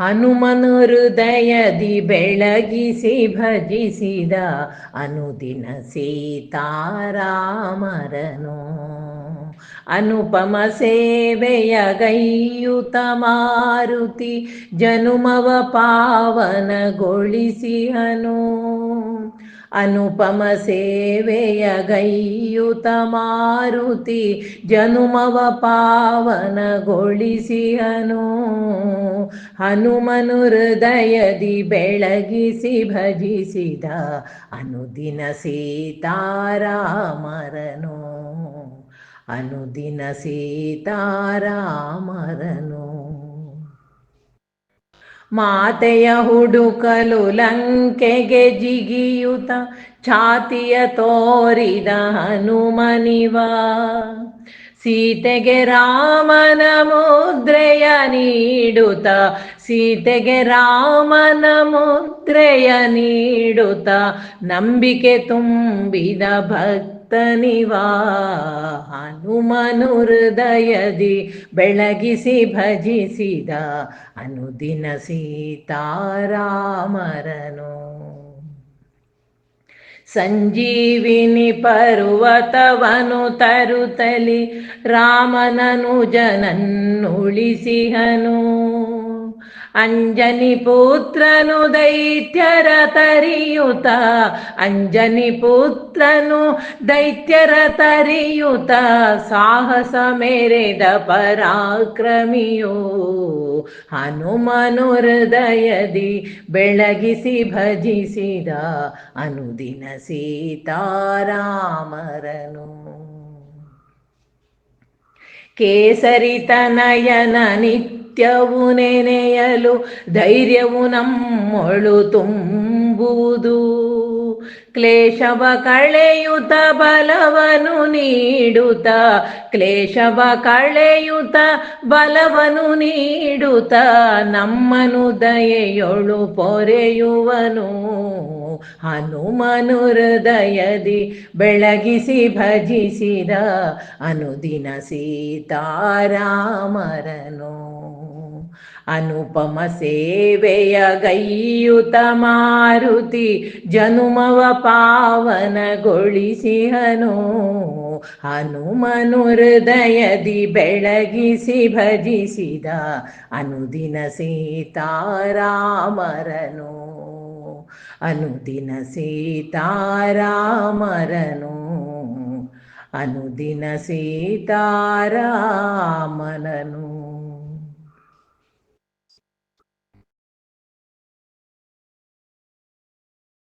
ಹನುಮನು ಹೃದಯದಿ ಬೆಳಗಿಸಿ ಭಜಿಸಿದ ಅನುದಿನ ಸೀತಾರಾಮರನು. ಅನುಪಮ ಸೇವೆಯ ಗೈಯುತ ಮಾರುತಿ ಜನುಮವ ಪಾವನಗೊಳಿಸಿಹನು. ಅನುಪಮ ಸೇವೆಯ ಗೈಯುತ ಮಾರುತಿ ಜನುಮವ ಪಾವನಗೊಳಿಸಿಯನು ಹನುಮನು ಹೃದಯದಿ ಬೆಳಗಿಸಿ ಭಜಿಸಿದ ಅನುದಿನ ಸೀತಾರಾಮರನು. ಅನುದಿನ ಸೀತಾರಾಮರನು. ಮಾತೆಯ ಹುಡುಕಲು ಲಂಕೆಗೆ ಜಿಗಿಯುತ ಛಾತಿಯ ತೋರಿದ ಹನುಮನಿವ. ಸೀತೆಗೆ ರಾಮನ ಮುದ್ರೆಯ ನೀಡುತ್ತ ಸೀತೆಗೆ ರಾಮನ ಮುದ್ರೆಯ ನೀಡುತ್ತ ನಂಬಿಕೆ ತುಂಬಿದ ಭಕ್ತನಿವಾ ಹನುಮನು ಹೃದಯದಿ ಬೆಳಗಿಸಿ ಭಜಿಸಿದ ಅನುದಿನ ಸೀತಾರಾಮರನು. ಸಂಜೀವಿನಿ ಪರ್ವತವನು ತರುತ್ತಲಿ ರಾಮನನು ಜನನ್ನುಳಿಸಿಹನು ಅಂಜನಿ ಪುತ್ರನು ದೈತ್ಯರ ತರಿಯುತ. ಅಂಜನಿ ಪುತ್ರನು ದೈತ್ಯರ ತರಿಯುತ. ಸಾಹಸ ಮೇರೆದ ಪರಾಕ್ರಮಿಯೋ. ಹನುಮನು ಹೃದಯದಿ ಬೆಳಗಿಸಿ ಭಜಿಸಿದ. ಅನುದಿನ ಸೀತಾರಾಮರನು. ಕೇಸರಿತನಯನ ನಿತ್ಯವು ನೆನೆಯಲು ಧೈರ್ಯವು ನಮ್ಮೊಳು ತುಂಬುವುದು. ಕ್ಲೇಶವ ಕಳೆಯುತ ಬಲವನು ನೀಡುತ್ತ ಕ್ಲೇಶವ ಕಳೆಯುತ ಬಲವನು ನೀಡುತ್ತ ನಮ್ಮನು ದಯೆಯೊಳು ಪೊರೆಯುವನು. ಹನುಮನು ಹೃದಯದಿ ಬೆಳಗಿಸಿ ಭಜಿಸಿದ, ಅನುದಿನ ಸೀತಾರಾಮರನು. ಅನುಪಮ ಸೇವೆಯ ಗೈಯುತ ಮಾರುತಿ ಜನುಮವ ಪಾವನಗೊಳಿಸಿಹನು ಹನುಮನು ಹೃದಯದಿ ಬೆಳಗಿಸಿ ಭಜಿಸಿದ ಅನುದಿನ ಸೀತಾರಾಮರನು. ಅನುದಿನ ಸೀತಾರಾಮರನು. ಅನುದಿನ ಸೀತಾರಾಮನನು.